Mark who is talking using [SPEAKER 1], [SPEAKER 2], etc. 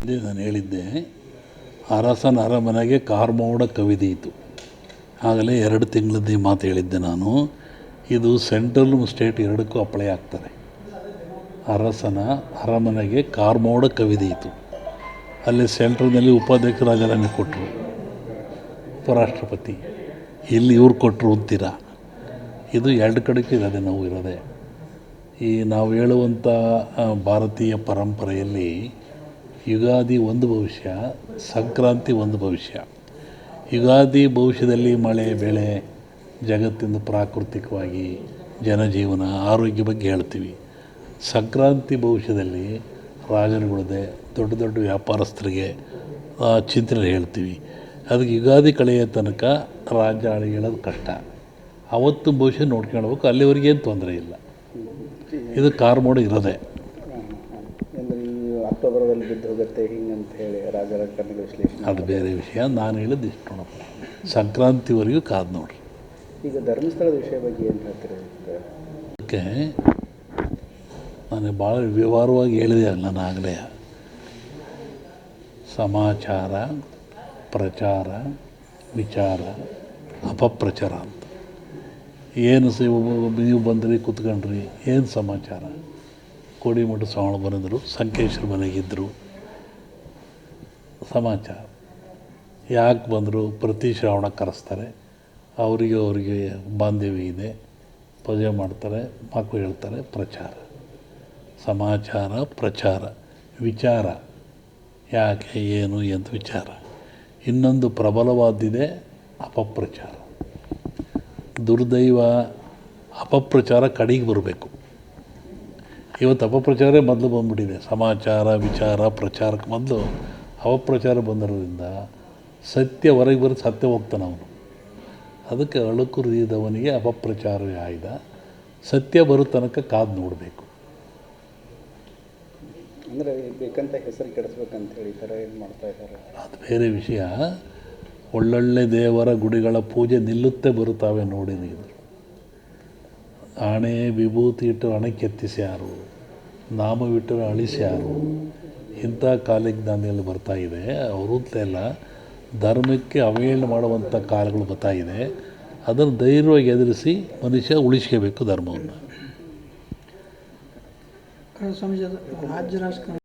[SPEAKER 1] ಹಿಂದೆ ನಾನು ಹೇಳಿದ್ದೆ, ಅರಸನ ಅರಮನೆಗೆ ಕಾರ್ಮೋಡ ಕವಿದೀತು ಆಗಲೇ ಎರಡು ತಿಂಗಳದ್ದು ಈ ಮಾತು ಹೇಳಿದ್ದೆ ನಾನು. ಇದು ಸೆಂಟ್ರಲ್ ಸ್ಟೇಟ್ ಎರಡಕ್ಕೂ ಅಪ್ಲೈ ಆಗ್ತಾರೆ ಅರಸನ ಅರಮನೆಗೆ ಕಾರ್ಮೋಡ ಕವಿದೀತು ಅಲ್ಲಿ ಸೆಂಟ್ರಲ್ನಲ್ಲಿ ಉಪಾಧ್ಯಕ್ಷ ರಾಜೀನಾಮೆ ಕೊಟ್ಟರು ಉಪರಾಷ್ಟ್ರಪತಿ. ಇಲ್ಲಿ ಇವ್ರು ಕೊಟ್ಟರು ಅಂತೀರ? ಇದು ಎರಡು ಕಡೆಗೂ ಇರೋದೆ, ನಾವು ಇರೋದೆ. ಈ ನಾವು ಹೇಳುವಂಥ ಭಾರತೀಯ ಪರಂಪರೆಯಲ್ಲಿ ಯುಗಾದಿ ಒಂದು ಭವಿಷ್ಯ, ಸಂಕ್ರಾಂತಿ ಒಂದು ಭವಿಷ್ಯ. ಯುಗಾದಿ ಭವಿಷ್ಯದಲ್ಲಿ ಮಳೆ, ಬೆಳೆ ಜಗತ್ತಿನ ಪ್ರಾಕೃತಿಕವಾಗಿ ಜನಜೀವನ, ಆರೋಗ್ಯ ಬಗ್ಗೆ ಹೇಳ್ತೀವಿ. ಸಂಕ್ರಾಂತಿ ಭವಿಷ್ಯದಲ್ಲಿ ರಾಜರುಗಳದೆ ದೊಡ್ಡ ದೊಡ್ಡ ವ್ಯಾಪಾರಸ್ಥರಿಗೆ ಚಿಂತನೆ ಹೇಳ್ತೀವಿ. ಅದಕ್ಕೆ ಯುಗಾದಿ ಕಳೆಯ ತನಕ ರಾಜ್ಯ ಹೇಳೋದು ಕಷ್ಟ. ಅವತ್ತು ಭವಿಷ್ಯ ನೋಡ್ಕೊಳ್ಬೇಕು ಅಲ್ಲಿವರೆಗೇನು ತೊಂದರೆ ಇಲ್ಲ. ಇದು ಕಾರ್ಮೋಡ ಇರೋದೆ.
[SPEAKER 2] ಅಕ್ಟೋಬರ್ದಲ್ಲಿ ಬಿದ್ದು ಹೋಗುತ್ತೆ ಹಿಂಗೆ ಅಂತ ಹೇಳಿ ರಾಜರ ಕಣ್ಣಿಗೆ ವಿಶ್ಲೇಷಣೆ
[SPEAKER 1] ಅದು ಬೇರೆ ವಿಷಯ ನಾನು ಹೇಳಿದ್ದು ಇಷ್ಟು ನೋಡಪ್ಪ. ಸಂಕ್ರಾಂತಿವರೆಗೂ ಕಾದು ನೋಡ್ರಿ.
[SPEAKER 2] ಈಗ ಧರ್ಮಸ್ಥಳದ ವಿಷಯ ಬಗ್ಗೆ ಏನು ಹೇಳ್ತೀರಿ
[SPEAKER 1] ಅದಕ್ಕೆ ನಾನು ಭಾಳ ವಿವರವಾಗಿ ಹೇಳಿದೆ ಅಲ್ಲ ನಾನು ಆಗಲೇ ಸಮಾಚಾರ ಪ್ರಚಾರ ವಿಚಾರ ಅಪಪ್ರಚಾರ ಅಂತ. ಏನು ಸಿ ನೀವು ಬಂದ್ರಿ ಕೂತ್ಕೊಂಡ್ರಿ ಏನು ಸಮಾಚಾರ? ಕೋಡಿಮಠ ಸ್ವಾಮಿ ಬಂದಿದ್ದರು, ಸಂಕೇಶ್ವರ ಮನೆಗಿದ್ದರು ಸಮಾಚಾರ. ಯಾಕೆ ಬಂದರು? ಪ್ರತಿ ಶ್ರಾವಣ ಕರೆಸ್ತಾರೆ. ಅವರಿಗೆ ಅವರಿಗೆ ಬಾಂಧವ್ಯ ಇದೆ. ಪೂಜೆ ಮಾಡ್ತಾರೆ ಮಕ್ಕಳು ಹೇಳ್ತಾರೆ, ಪ್ರಚಾರ. ಸಮಾಚಾರ, ಪ್ರಚಾರ. ವಿಚಾರ. ಯಾಕೆ, ಏನು ಅಂತ ವಿಚಾರ? ಇನ್ನೊಂದು ಪ್ರಬಲವಾದಿದೆ, ಅಪಪ್ರಚಾರ. ದುರ್ದೈವ ಅಪಪ್ರಚಾರ ಕಡೆಗೆ ಬರಬೇಕು. ಇವತ್ತು ಅಪಪ್ರಚಾರೇ ಮೊದಲು ಬಂದ್ಬಿಟ್ಟಿದೆ. ಸಮಾಚಾರ ವಿಚಾರ ಪ್ರಚಾರಕ್ಕೆ ಮೊದಲು ಅಪಪ್ರಚಾರ ಬಂದಿರೋದ್ರಿಂದ ಸತ್ಯ ಹೊರಗೆ ಬರೋದು ಸತ್ಯ ಹೋಗ್ತಾನೆ ಅವನು. ಅದಕ್ಕೆ ಅಳುಕು ರೀದವನಿಗೆ ಅಪಪ್ರಚಾರವೇ ಆಯ್ದ. ಸತ್ಯ ಬರೋ ತನಕ ಕಾದು ನೋಡಬೇಕು.
[SPEAKER 2] ಅಂದರೆ ಬೇಕಂತ ಹೆಸರು ಕೆಡಿಸ್ಬೇಕಂತ ಹೇಳಿ ಥರ ಏನು ಮಾಡ್ತಾ ಇದ್ದಾರೆ?
[SPEAKER 1] ಅದು ಬೇರೆ ವಿಷಯ. ಒಳ್ಳೊಳ್ಳೆ ದೇವರ ಗುಡಿಗಳ ಪೂಜೆ ನಿಲ್ಲುತ್ತೆ ಬರುತ್ತಾವೆ ನೋಡಿ ನೀವು ಆಣೆ ವಿಭೂತಿ ಇಟ್ಟು ಹಣೆ ಕೆತ್ತಿಸ್ಯಾರು ನಾಮವಿಟ್ಟರೆ ಅಳಿಸ್ಯಾರು ಇಂಥ ಕಾಲಜ್ಞಾನಿಯಲ್ಲಿ ಬರ್ತಾ ಇದೆ. ಅವರು ಎಲ್ಲ ಧರ್ಮಕ್ಕೆ ಅವಹೇಳನ ಮಾಡುವಂಥ ಕಾಲಗಳು ಬರ್ತಾ ಇದೆ. ಅದನ್ನು ಧೈರ್ಯವಾಗಿ ಎದುರಿಸಿ ಮನುಷ್ಯ ಉಳಿಸ್ಕೋಬೇಕು ಧರ್ಮವನ್ನು.
[SPEAKER 3] ರಾಜ್ಯ ರಾಜಕಾರಣ